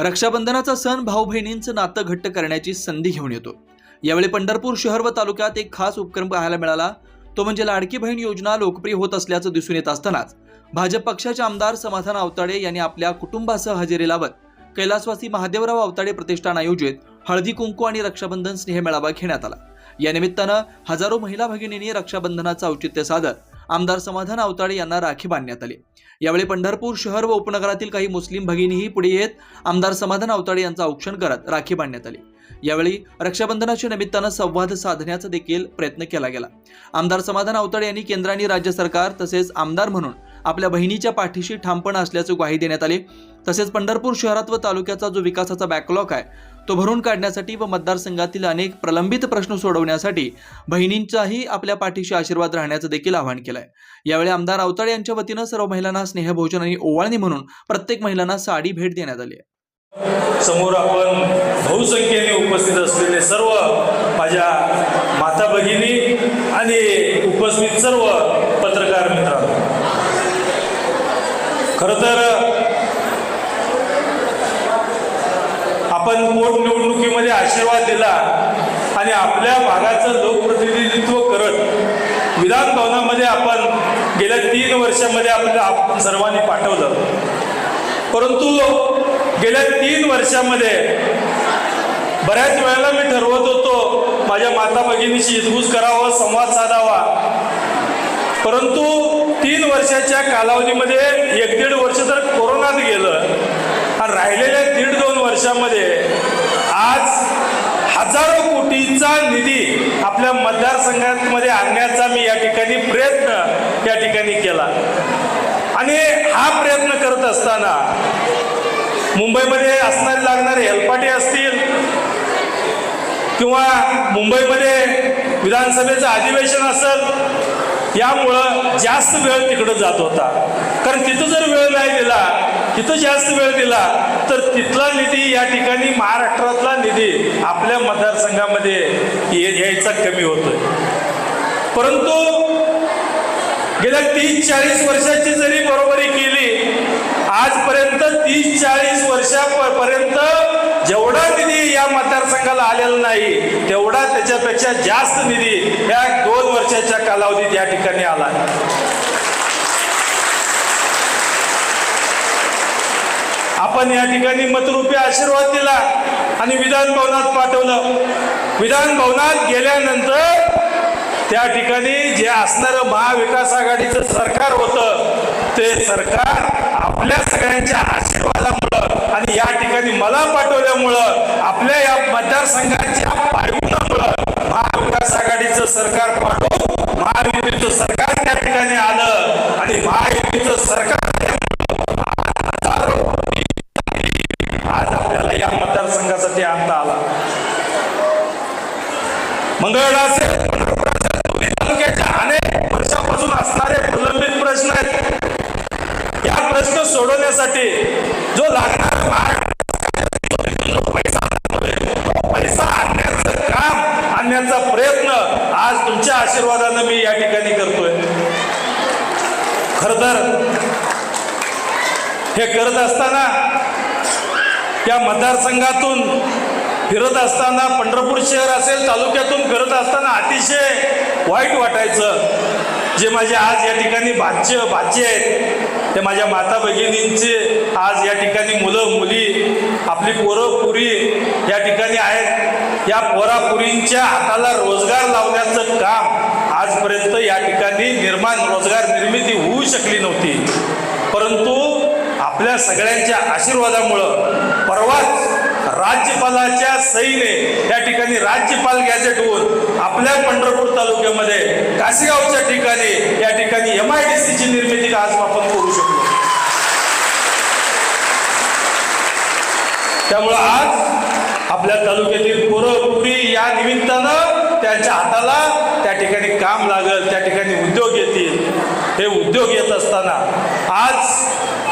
रक्षाबंधनाचा सण भाऊ बहिणींचं नातं घट्ट करण्याची संधी घेऊन येतो. यावेळी पंढरपूर शहर व तालुक्यात एक खास उपक्रम पाहायला मिळाला. तो म्हणजे लाडकी बहीण योजना लोकप्रिय होत असल्याचं दिसून येत असतानाच भाजप पक्षाचे आमदार समाधान अवताडे यांनी आपल्या कुटुंबासह हजेरी लावत कैलासवासी महादेवराव अवताडे प्रतिष्ठान आयोजित हळदी कुंकू आणि रक्षाबंधन स्नेह मेळावा घेण्यात आला. या निमित्तानं हजारो महिला भगिनींनी रक्षाबंधनाचं औचित्य साधत आमदार समाधान अवताडे यांना राखी बांधण्यात आली. यावेळी पंढरपूर शहर व उपनगरातील काही मुस्लिम भगिनीही पुढे येत आमदार समाधान अवताडे यांचं औक्षण करत राखी बांधण्यात आली. यावेळी रक्षाबंधनाच्या निमित्तानं संवाद साधण्याचा देखील प्रयत्न केला गेला. आमदार समाधान अवताडे यांनी केंद्र आणि राज्य सरकार तसेच आमदार म्हणून आपल्या बहिणीच्या पाठीशी ठामपण असल्याची ग्वाही देण्यात आली. तसेच पंढरपूर शहरात व तालुक्याचा जो विकासाचा बॅकलॉग आहे तो भरून काढण्यासाठी व मतदारसंघातील अनेक प्रलंबित प्रश्न सोडवण्यासाठी बहिणींचाही आपल्या पाठीशी आशीर्वाद राहण्याचं देखील आवाहन केलं आहे यावेळी आमदार आवताडे यांच्या वतीनं सर्व महिलांना स्नेहभोजन आणि ओवाळणी म्हणून प्रत्येक महिलांना साडी भेट देण्यात आली आहे. समोर आपण बहुसंख्येने उपस्थित असलेले सर्व माझ्या माता भगिनी आणि उपस्थित सर्व पत्रकार मित्रांनो. खरं तर आपण पोटनिवडणुकीमध्ये आशीर्वाद दिला आणि आपल्या भागाचं लोकप्रतिनिधित्व करत विधान भवनामध्ये आपण गेल्या तीन वर्षामध्ये आपल्याला आपण सर्वांनी पाठवलं. परंतु गेल्या तीन वर्षामध्ये बऱ्याच वेळेला मी ठरवत होतो माझ्या माता भगिनीशी हितगुज करावा संवाद साधावा. परंतु तीन वर्षाच्या कालावधीमध्ये एक दीड वर्ष तर कोरोनात गेलं. आणि राहिलेल्या दीड दोन वर्षामध्ये आज हजारो कोटींचा निधी आपल्या मतदारसंघामध्ये आणण्याचा मी या ठिकाणी प्रयत्न या ठिकाणी केला. आणि हा प्रयत्न करत असताना मुंबईमध्ये असणारे लागणारे हेलपाटे असतील किंवा मुंबईमध्ये विधानसभेचं अधिवेशन असेल यामुळं जास्त वेळ तिकडं जात होता. कारण तिथं जर वेळ नाही दिला तिथं जास्त वेळ दिला तर तिथला निधी या ठिकाणी महाराष्ट्रातला निधी आपल्या मतदारसंघामध्ये यायचा कमी होतोय. परंतु गेल्या तीस चाळीस वर्षाची जरी बरोबरी केली आजपर्यंत तीस चाळीस वर्षापर्यंत जेवढा निधी या मतदारसंघाला आलेला नाही तेवढा त्याच्यापेक्षा जास्त निधी या दोन वर्षाच्या कालावधीत या ठिकाणी आला. आपण या ठिकाणी मतरूपी आशीर्वाद दिला आणि विधान भवनात पाठवलं. विधान भवनात गेल्यानंतर त्या ठिकाणी जे असणारं महाविकास आघाडीचं सरकार होतं ते सरकार आपल्या सगळ्यांच्या आशीर्वादामुळं आणि या ठिकाणी मला पाठवल्यामुळं आपल्या या मतदारसंघाच्या पाठवण्यामुळं महाविकास आघाडीचं सरकार पाठवून महायुतीचं सरकार त्या ठिकाणी आलं आणि महायुतीचं सरकार प्रश्न सोडवण्यासाठी जो लागणार पैसा आणण्याचं काम आणण्याचा प्रयत्न आज तुमच्या आशीर्वादानं मी या ठिकाणी करतोय. खर तर हे करत असताना या मतदारसंघातून फिरत असताना पंढरपूर शहर असेल तालुक्यातून फिरत असताना अतिशय वाईट वाटायचं. जे माझे आज या ठिकाणी भाच्य भाचे आहेत ते माझ्या माता भगिनींचे आज या ठिकाणी मुलं मुली आपली पोरं पुरी या ठिकाणी आहेत. या पोरापुरींच्या हाताला रोजगार लावण्याचं काम आजपर्यंत या ठिकाणी निर्माण रोजगार निर्मिती होऊ शकली नव्हती. परंतु आपल्या सगळ्यांच्या आशीर्वादामुळं परवाच राज्यपालाच्या सहीने या ठिकाणी राज्यपाल गॅझेट होऊन आपल्या पंढरपूर तालुक्यामध्ये कासेगावच्या ठिकाणी या ठिकाणी एम आय डी सीची निर्मिती आज आपण करू शकलो. त्यामुळं आज आपल्या तालुक्यातील पोरं या निमित्तानं त्यांच्या हाताला त्या ठिकाणी काम लागल त्या ठिकाणी उद्योग येतील. हे उद्योग येत असताना आज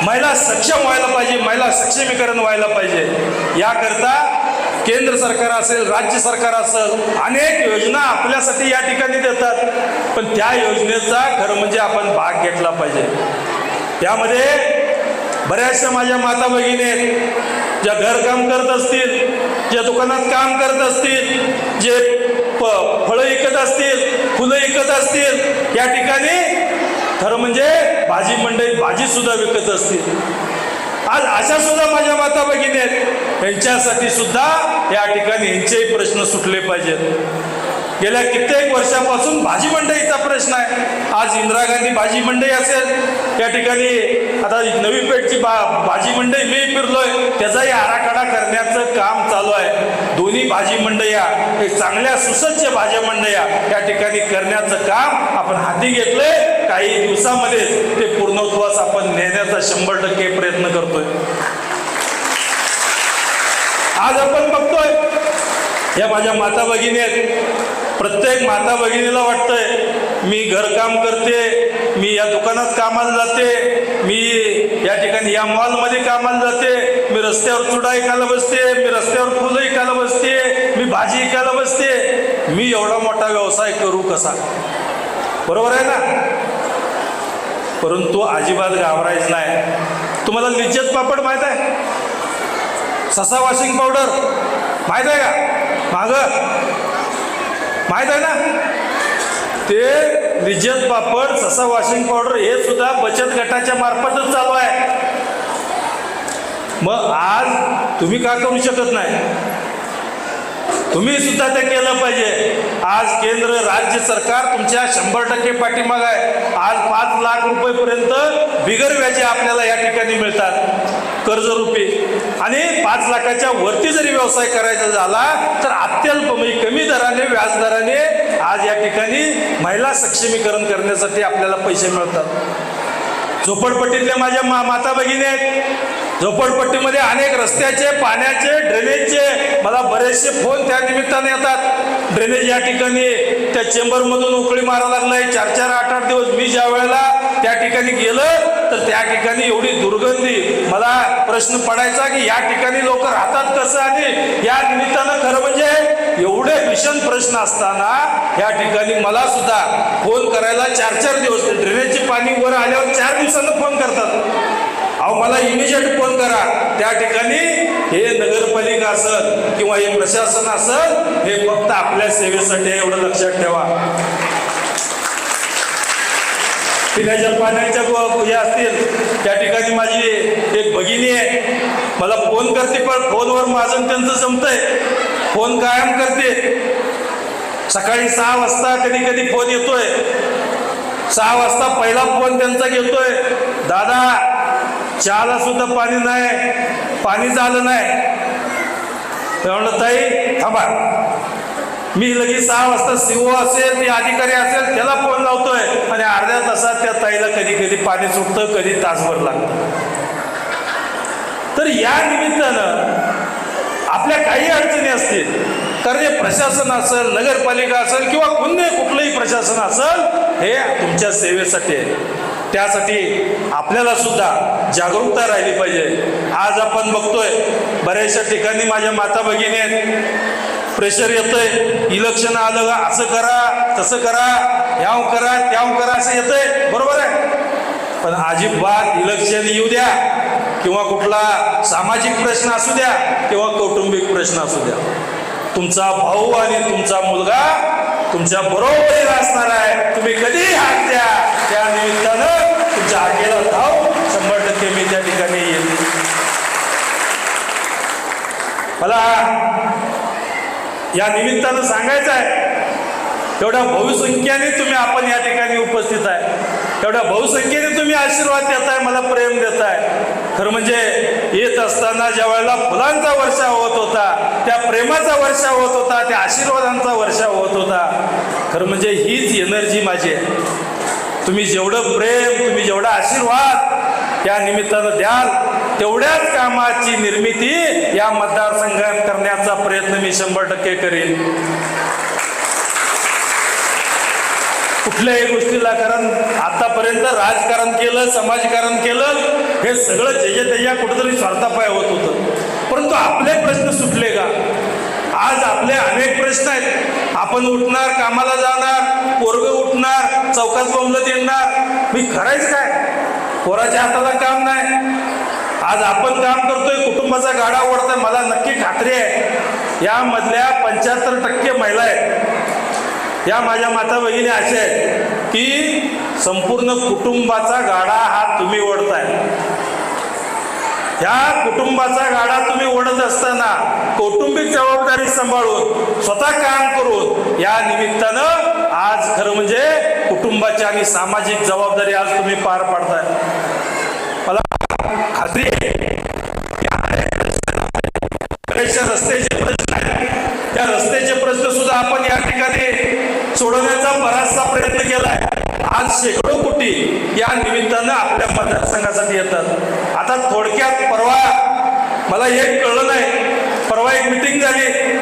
महिला सक्षम व्हायला पाहिजे महिला सक्षमीकरण व्हायला पाहिजे. याकरता केंद्र सरकार असेल राज्य सरकार असेल अनेक योजना आपल्यासाठी या ठिकाणी देतात. पण त्या योजनेचा खरं म्हणजे आपण भाग घेतला पाहिजे. त्यामध्ये बऱ्याचशा माझ्या माता भगिनी आहेत ज्या घरकाम करत असतील ज्या दुकानात काम करत असतील जे प फळं विकत असतील फुलं विकत असतील या ठिकाणी खरं म्हणजे भाजी मंडई भाजी सुद्धा विकत असतील आज अशा सुद्धा माझ्या माता भगिनी आहेत. यांच्यासाठी सुद्धा या ठिकाणी यांचेही प्रश्न सुटले पाहिजेत. गेल्या कित्येक वर्षापासून भाजी मंडईचा प्रश्न आहे. आज इंदिरा गांधी भाजी मंडई असेल. या ठिकाणी आता नवी पेठची बा भाजी मंडई मी फिरलोय. त्याचाही आराखडा करण्याचं काम चालू आहे. दोन्ही भाजी मंडया एक चांगल्या सुसज्ज भाज्या मंडया या ठिकाणी करण्याचं काम आपण हाती घेतलंय. काही दिवसामध्ये ते पूर्णत्वास आपण नेण्याचा शंभर टक्के प्रयत्न करतोय. आज आपण बघतोय या माझ्या माता भगिनी आहेत. प्रत्येक माता भगिनीला वाटतंय मी घरकाम करते मी या दुकानात कामाला जाते मी या ठिकाणी या मॉलमध्ये कामाला जाते मी रस्त्यावर चुडा ऐकायला बसते मी रस्त्यावर फुलं ऐकायला बसते मी भाजी ऐकायला बसते. मी एवढा मोठा व्यवसाय करू कसा? बरोबर आहे ना? परंतु अजिबात घाबरायचं नाही. तुम्हाला लिज्जत पापड माहीत आहे? ससा वॉशिंग पावडर. माहीत आहे का? माग. माहीत आहे ना? ते लिज्जत पापड ससा वॉशिंग पावडर हे सुद्धा बचत गटाच्या मार्फतच चालू आहे. मग आज तुम्ही का करू शकत नाही? तुम्ही सुद्धा ते केलं पाहिजे. आज केंद्र राज्य सरकार तुमच्या शंभर टक्के पाठीमाग आहे. आज पाच लाख रुपयेपर्यंत बिगर व्याजे आपल्याला या ठिकाणी मिळतात. कर्जरूपी. आणि पाच लाखाच्या वरती जरी व्यवसाय करायचा झाला तर अत्यल्प म्हणजे कमी दराने व्याजदराने आज या ठिकाणी महिला सक्षमीकरण करण्यासाठी आपल्याला पैसे मिळतात. झोपडपट्टीतल्या माझ्या मा माता भगिनी आहेत. झोपडपट्टीमध्ये अनेक रस्त्याचे पाण्याचे ड्रेनेजचे मला बरेचसे फोन त्या निमित्ताने येतात. ड्रेनेज या ठिकाणी त्या चेंबरमधून उकळी मारा लागलाय. चार चार आठ आठ दिवस मी ज्या वेळेला त्या ठिकाणी गेलं तर त्या ठिकाणी एवढी दुर्गंधी. मला प्रश्न पडायचा की या ठिकाणी लोक राहतात कसं? आणि या निमित्तानं खरं म्हणजे एवढे भीषण प्रश्न असताना या ठिकाणी मला सुद्धा फोन करायला चार चार दिवस ड्रेनेजचे पाणी वर आल्यावर चार दिवसानं फोन करतात. अहो मला इमिजिएट फोन करा. त्या ठिकाणी हे नगरपालिका असल किंवा हे प्रशासन असल हे फक्त आपल्या सेवेसाठी एवढं लक्षात ठेवा. पिण्याच्या पाण्याच्या गो- हे असतील त्या ठिकाणी माझी एक भगिनी आहे. मला फोन करते पण फोनवर माझं त्यांचं जमतंय. फोन कायम करते. सकाळी सहा वाजता कधी कधी फोन येतोय. सहा वाजता पहिला फोन त्यांचा घेतोय. दादा चहाला सुद्धा पाणी नाही. पाणी झालं नाही. म्हणलं ताई थांबा. मी लगेच सहा वाजता सीओ असेल ते अधिकारी असेल त्याला फोन लावतोय. आणि अर्ध्या तासात त्या ताईला कधी कधी पाणी सुटतं कधी तासभर लागतं. तर या निमित्तानं आपल्या काही अडचणी असतील कारण हे प्रशासन असेल नगरपालिका असेल किंवा कोणी कुठलंही प्रशासन असेल हे तुमच्या सेवेसाठी आहे. त्यासाठी आपल्याला सुद्धा जागरूकता राहिली पाहिजे. आज आपण बघतोय बऱ्याचशा ठिकाणी माझ्या माता भगिनी आहेत. प्रेशर येतंय इलेक्शन आलं का असं करा तसं करा ह्याव करा त्याव करा असं येतंय. बरोबर आहे? पण अजिबात इलेक्शन येऊ द्या किंवा कुठला सामाजिक प्रश्न असू द्या किंवा कौटुंबिक प्रश्न असू द्या. तुमचा भाऊ आणि तुमचा मुलगा तुमच्या बरोबरीला असणार आहे. तुम्ही कधी हात द्या. त्या निमित्तानं तुमच्या हाकेला धाव. शंभर टक्के मी त्या ठिकाणी येईल मला या निमित्तानं सांगायचं आहे तेवढ्या बहुसंख्येने तुम्ही आपण या ठिकाणी उपस्थित आहे. तेवढ्या बहुसंख्येने तुम्ही आशीर्वाद देताय मला प्रेम देताय. खरं म्हणजे येत असताना ज्या वेळेला फुलांचा वर्षा होत होता त्या प्रेमाचा वर्षा होत होता त्या आशीर्वादांचा वर्षा होत होता. खरं म्हणजे हीच एनर्जी माझी आहे. तुम्ही जेवढं प्रेम तुम्ही जेवढा आशीर्वाद या निमित्तानं द्याल तेवढ्याच कामाची निर्मिती या मतदारसंघात करण्याचा प्रयत्न मी शंभर टक्के करेन. कुठल्याही गोष्टीला कारण आतापर्यंत राजकारण केलं समाजकारण केलं हे सगळं त्याच्या त्याच्या कुठेतरी स्वार्थापाय होत होतं. परंतु आपले प्रश्न सुटले का? आज आपले अनेक प्रश्न आहेत. आपण उठणार कामाला जाणार पोरग चौकात बोंबलत येणार. मी करायचं काय? पोराच्या हाताला काम नाही. आज आपण काम करतोय कुटुंबाचा गाडा ओढतोय मला नक्की खात्री आहे. यामधल्या पंच्याहत्तर टक्के महिला आहेत. या माझ्या माता भगिनी अशा आहेत की संपूर्ण कुटुंबाचा गाडा हा तुम्ही ओढताय. ह्या कुटुंबाचा गाडा तुम्ही ओढत असताना कौटुंबिक जबाबदारी सांभाळून स्वतः काम करून या निमित्तानं आज खरं म्हणजे कुटुंबाची आणि सामाजिक जबाबदारी आज तुम्ही पार पाडताय. मला खात्री आहे रस्त्याचे प्रश्न आहेत. त्या रस्त्याचे प्रश्न सुद्धा आपण या ठिकाणी सोडवण्याचा बराचसा प्रयत्न केलाय. आज शेकडो कोटी या निमित्तानं आपल्या मतदारसंघासाठी येतात. आता थोडक्यात परवा मला हे कळलं नाही. परवा एक मिटिंग झाली.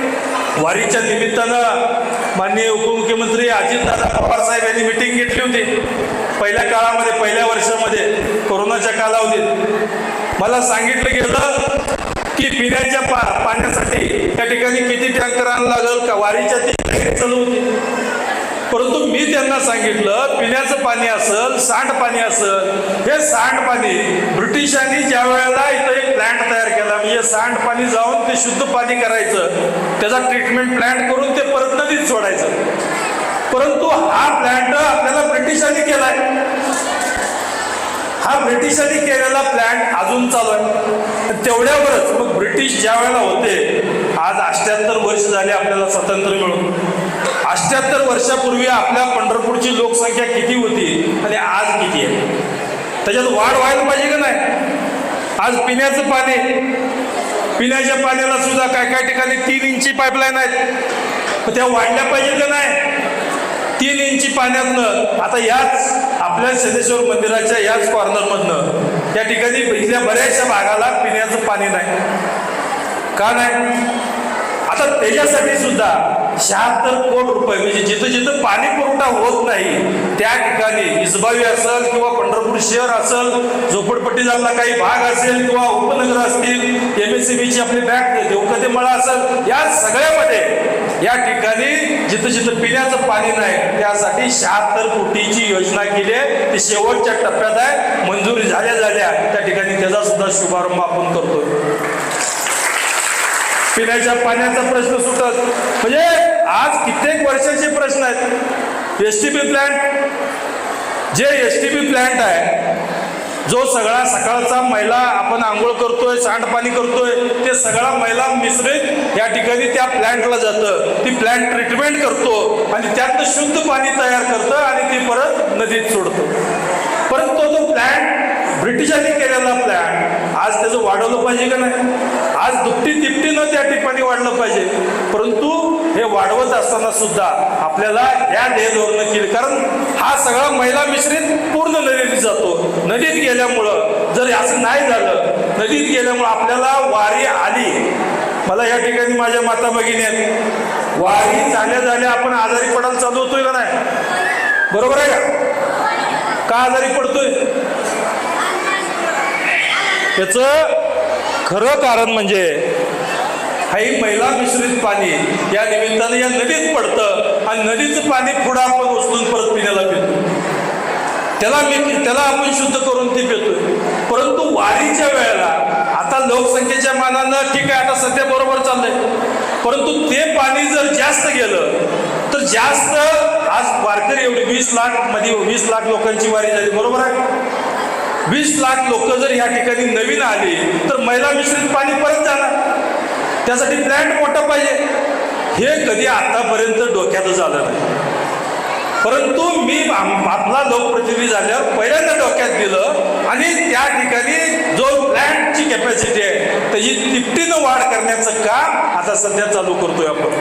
वारीच्या निमित्तानं माननीय उपमुख्यमंत्री अजितदादा पवार साहेब यांनी मिटिंग घेतली होती. पहिल्या काळामध्ये पहिल्या वर्षामध्ये कोरोनाच्या कालावधीत. मला सांगितलं गेलं की पिण्याच्या पा पाण्यासाठी त्या ठिकाणी किती टँकर आणावं लागल का वारीच्या ती चालू होती. परंतु मी त्यांना सांगितलं पिण्याचं पाणी असेल सांड पाणी असेल हे सांड पाणी ब्रिटिशांनी ज्या वेळेला इथं एक प्लॅन्ट तयार केला म्हणजे सांड पाणी जाऊन ते शुद्ध पाणी करायचं. त्याचा ट्रीटमेंट प्लॅन्ट करून ते परत नदीत सोडायचं. परंतु हा प्लॅन्ट आपल्याला ब्रिटिशांनी केलाय. हा ब्रिटिशांनी केलेला प्लॅन अजून चालू आहे. तेवढ्यावरच मग ब्रिटिश ज्या वेळेला होते आज अष्ट्याहत्तर वर्ष झाले आपल्याला स्वातंत्र्य मिळून. अष्ट्याहत्तर वर्षापूर्वी आपल्या पंढरपूरची लोकसंख्या किती होती आणि आज किती आहे? त्याच्यात वाढ व्हायला पाहिजे का नाही? आज पिण्याचं पाणी पिण्याच्या पाण्याला सुद्धा काय काय ठिकाणी तीन इंची पाईपलाईन आहेत. त्या वाढल्या पाहिजे का नाही? तीन इंची पाण्यातनं. आता याच आपल्या सिद्धेश्वर मंदिराच्या याच कॉर्नरमधनं या ठिकाणी इथल्या बऱ्याचशा भागाला पिण्याचं पाणी नाही. का नाही? आता त्याच्यासाठी सुद्धा शहात्तर कोटी रुपये म्हणजे जिथं जिथं पाणी पुरवठा होत नाही त्या ठिकाणी इसबावी असेल किंवा पंढरपूर शहर असेल झोपडपट्टी झोपडपट्टीचा काही भाग असेल किंवा उपनगर असतील एम एस सी बीची आपली बँक देवकते मळा असेल या सगळ्यामध्ये या ठिकाणी जिथं जिथं पिण्याचं पाणी नाही त्यासाठी शहात्तर कोटीची योजना केली आहे. ती शेवटच्या टप्प्यात आहे. मंजुरी झाल्या झाल्या त्या ठिकाणी त्याचा सुद्धा शुभारंभ आपण करतोय. पिण्याच्या पाण्याचा प्रश्न सुटत. म्हणजे आज कित्येक वर्षाचे प्रश्न आहेत. एस टी पी प्लॅन जे एस टी पी प्लॅन्ट आहे जो सगळा सकाळचा मैला आपण आंघोळ करतोय सांडपाणी करतोय ते सगळा मैला मिश्रित या ठिकाणी त्या प्लॅन्टला जातं. ती प्लॅन्ट ट्रीटमेंट करतो आणि त्यातनं शुद्ध पाणी तयार करतं आणि ती परत नदीत सोडतो. परंतु तो जो प्लॅन्ट ब्रिटिशांनी केलेला प्लॅन आज त्याचं वाढवलं पाहिजे का नाही? आज दुपटी तिपटीनं त्या ठिकाणी वाढलं पाहिजे. परंतु हे वाढवत असताना सुद्धा आपल्याला या ध्येयधोरणं केली. कारण हा सगळा महिला मिश्रित पूर्ण नदीत जातो. नदीत गेल्यामुळं जर असं नाही झालं नदीत गेल्यामुळं आपल्याला वारी आली. मला या ठिकाणी माझ्या माता भगिनी आहेत. वारी झाल्या झाल्या आपण आजारी पडायला चालू होतोय का नाही? बरोबर आहे का? का आजारी पडतोय? त्याचं खरं कारण म्हणजे ही महिला मिश्रित पाणी या निमित्तानं या नदीत पडतं आणि नदीचं पाणी पुढं आपण उचलून परत पिण्याला पितो. त्याला मी त्याला आपण शुद्ध करून ते पितोय. परंतु वारीच्या वेळेला आता लोकसंख्येच्या मानानं ठीक आहे आता सध्या बरोबर चाललंय. परंतु ते पाणी जर जास्त गेलं तर जास्त आज वारकरी एवढी वीस लाखमध्ये वीस लाख लोकांची वारी झाली बरोबर आहे? वीस लाख लोक जर या ठिकाणी नवीन आली तर महिला मिश्रित पाणी परत जाणार. त्यासाठी प्लॅन्ट मोठा पाहिजे. हे कधी आतापर्यंत डोक्यात झालं नाही. परंतु मी आपला लोकप्रतिनिधी झाल्यावर पहिल्यांदा डोक्यात दिलं आणि त्या ठिकाणी जो प्लॅन्टची कॅपॅसिटी आहे तर ही तिपटीनं वाढ करण्याचं काम आता सध्या चालू करतोय आपण.